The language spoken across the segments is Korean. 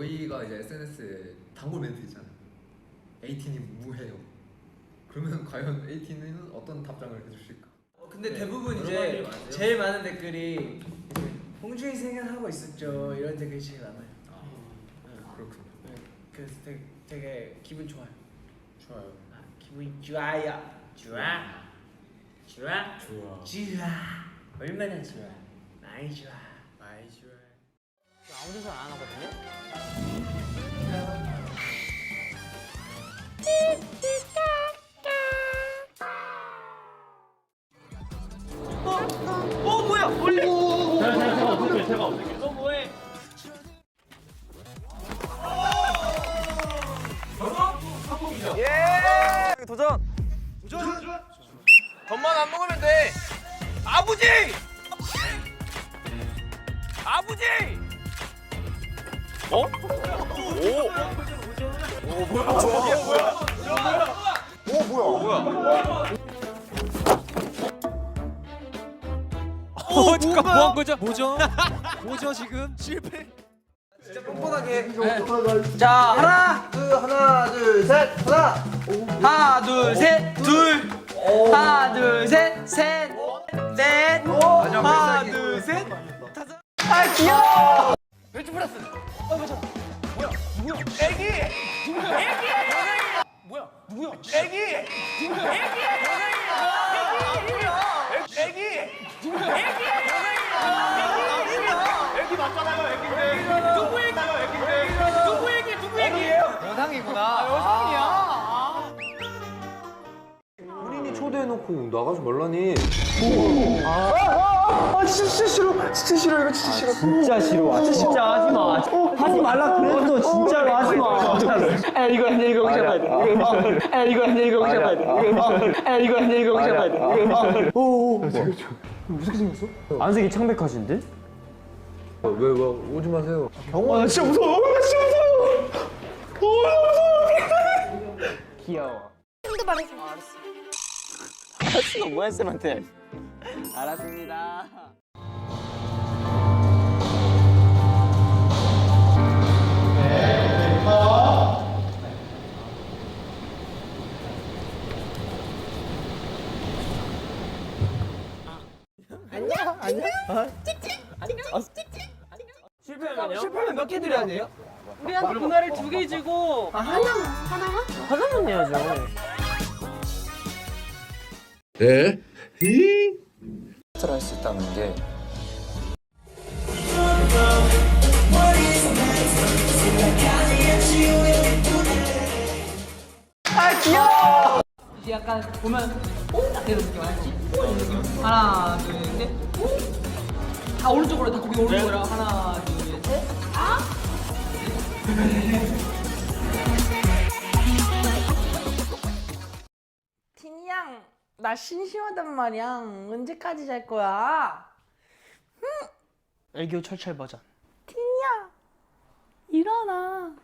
저희가 이제 SNS에 단골 멘트 있잖아요. 에이틴이 무해요. 그러면 과연 에이틴은 어떤 답장을 해주실까? 근데 대부분 이제 제일 많은 댓글이 홍준이 생각하고 있었죠. 이런 댓글이 제일 많아요. 그렇군요. 네, 그래서 되게, 되게 기분 좋아요. 좋아요. 아, 기분이 좋아요. 좋아. 좋아. 좋아. 좋아. 얼마나 좋아. 많이 좋아. 많이 좋아요. 아무 데서 안 하거든요. 어 뭐야 원래 제가 어떻게 제가 어떻게? 어 잠깐 뭐한 거죠? 뭐죠? 뭐죠 지금? 실패. 진짜 뻔뻔하게 자 하나 둘 하나 둘 셋 하나 하나 둘 셋 둘 하나 둘 셋 셋 해놓고 나가지 말라니. 진짜 싫어. 아, 진짜 하지 마. 하지 말라 그래도 진짜로 하지 마. 에 이거 아니야 이거 혹시 봐야 돼. 이거 에 이거 아니야 이거 혹시 봐야 돼. 이거 에 이거 아니야 이거 혹시 봐야 돼. 안색이 창백하신데? 왜, 왜, 오지 마세요. 아 진짜 무서워. 나 진짜 무서워. 귀여워. 좀더 말해줘. 알았어. 뭐야 쌤한테. 알았습니다. 실패하면요? 실패하면 몇 개 드려야 돼요? 우리한테 문화를 두개 주고 하나만 하나만? 하나만 내야죠. 할수 있다는 게 이제 약간 보면 오? 딱 되는 느낌 알지? 오? 이런 느낌 하나 둘셋 오? 다 오른쪽으로 다 고개 오른쪽으로 하나 둘셋 아? 나 심심하단 말이야. 언제까지 잘 거야? 애교 철철 버전. 티니야 일어나.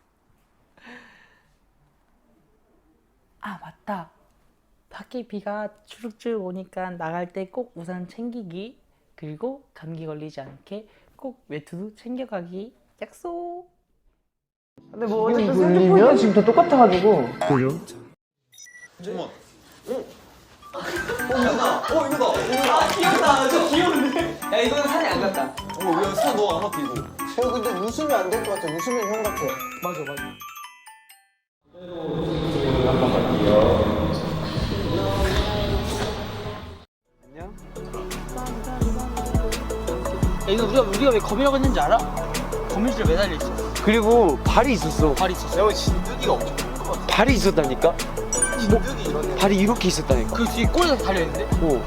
아 맞다. 밖에 비가 주룩주룩 오니까 나갈 때 꼭 우산 챙기기 그리고 감기 걸리지 않게 꼭 외투도 챙겨가기 약속. 근데 뭐 어쨌든 샌드폰이 지금 다 똑같아가지고. 야 이거는 산이 안 갔다. 형 근데 웃으면 안 될 것 같아. 웃으면 형 같아. 맞아 맞아. 야, 이거 우리가 우리가 왜 검이라고 했는지 알아? 거미줄에 매달려 있어. 그리고 발이 있었어. 발이 있었어. 발이 있었다니까. 뭐, 발이 이렇게 있었다니까. 그 뒤에 꼬리가 달려 있는데? 오.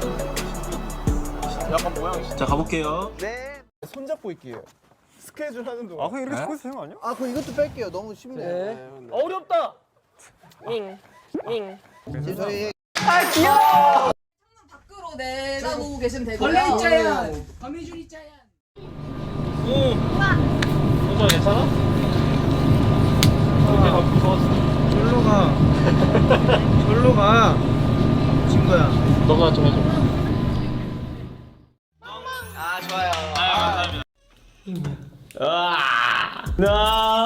자 가볼게요. 손잡고 있기요. 스케줄 하는 동안. 아 그냥 이렇게 스쿼트 되는 거 아니야? 아, 그럼 이것도 뺄게요. 너무 쉽네. 어렵다. 잉. 잉. 이제 저희 밖으로 내다보고 계시면 되고요. 벌레 있자야. 거미줄 있자야. 소정 괜찮아? 내가 무서웠어. 절로 가. 절로 가. 친구야. 너가 좀 해줘. 아 좋아요. 나.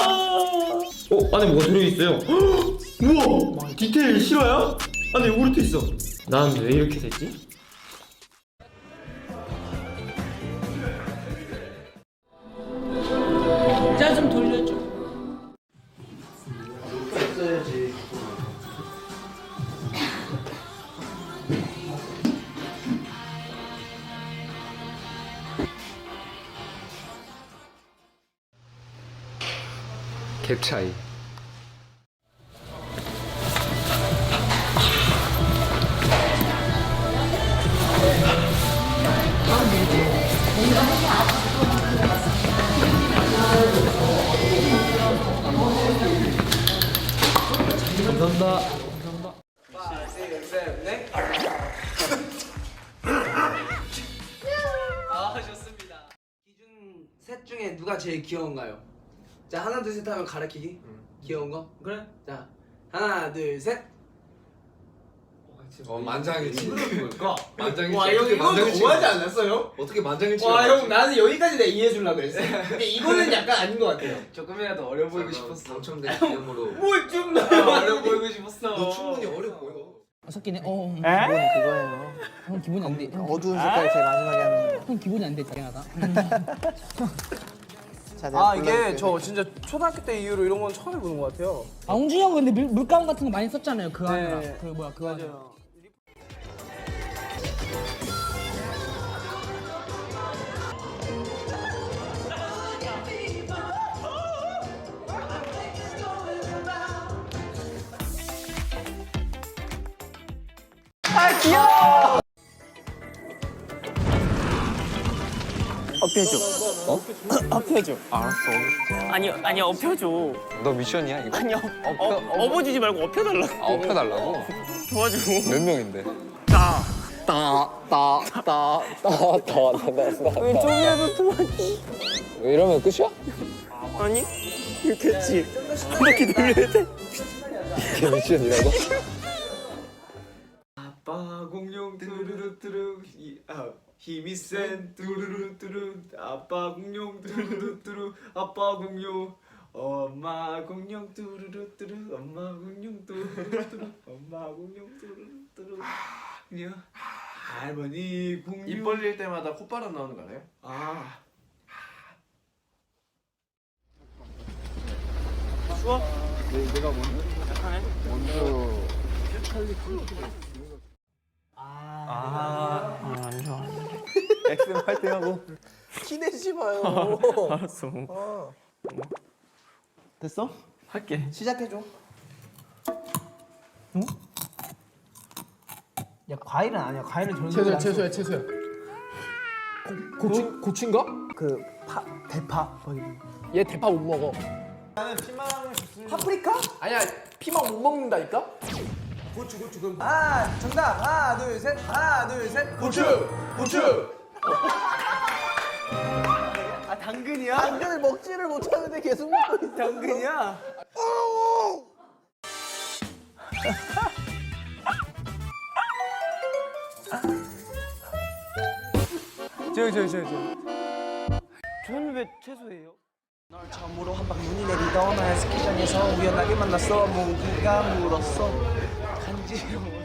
어 안에 뭐가 들어 있어요? 우와 디테일 실화야? 안에 요구르트 있어. 난 왜 이렇게 됐지? 갭 차이. 아 좋습니다. 기준 셋 중에 누가 제일 귀여운가요? 자 하나 둘 셋 하면 가르치기. 귀여운 거? 그래. 자 하나 둘 셋. 어 만장일치. 만장일치. 와, 형, 어떻게 이거 만장일치 너무하지 않았어요? 어떻게 만장일치? 와 형 나는 여기까지 내가 이해해 주려고 그랬어. 근데 이거는 약간 아닌 것 같아요. 조금이라도 어려 보이고 싶었어. 당첨된 기념으로. 뭐좀 어려 보이고 싶었어. 너 충분히 어려 보여. 섞이네. 어. 기본이 그거예요. 형 기분이 안 돼. 형, 어두운 색깔 제일 마지막에 하는 거. 형 기분이 안 돼. 미안하다. 자, 내가 아 이게 골라볼게요. 저 진짜 초등학교 때 이후로 이런 건 처음 해보는 것 같아요. 아, 홍준이 형 근데 물, 물감 같은 거 많이 썼잖아요. 그 하느라. 네. 그 뭐야, 그거 하느라. 맞아요. 아니 아니 업혀줘. 너 미션이야 이거? 아니 어, 어, 업어주지 말고 업혀달라. 아 업혀달라고? 도와줘. 몇 명인데? 왼쪽이라도 도와줘. 이러면 끝이야? 아니 이렇게지. 한 바퀴 돌려야 돼. 이게 미션이라고? 힘이 센 뚜루루 뚜루 아빠 공룡 뚜루루 뚜루 아빠 공룡 엄마 공룡 뚜루루 뚜루 엄마 공룡 뚜루루 뚜루 엄마 공룡 뚜루루 뚜루. 그냥 할머니 공룡. 입 벌릴 때마다 콧바람 나오는 거 알아요? 아 엑스는 화이팅하고. 기대지 마요 알았어. 됐어? 할게. 시작해줘 야, 과일은 아니야. 과일은 저런 채소야 채소야 채소야 고추 고추인가? 그 파, 대파. 거기. 얘 대파 못 먹어. 나는 피망을 파프리카? 아니야 피망 못 먹는다니까? 고추 고추 그럼. 아 정답 하나 둘셋 하나 둘셋 고추 고추. 아 당근이야? 당근을 먹지를 못하는데 계속 먹고 있어. 당근이야? 저기 저기 저기 저기. 저는 왜 채소예요? 널 처음으로 한방 눈이 내리던 나의 스키장에서 우연하게 만났어 모기가 물었어 간지러워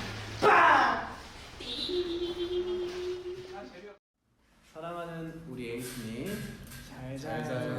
잘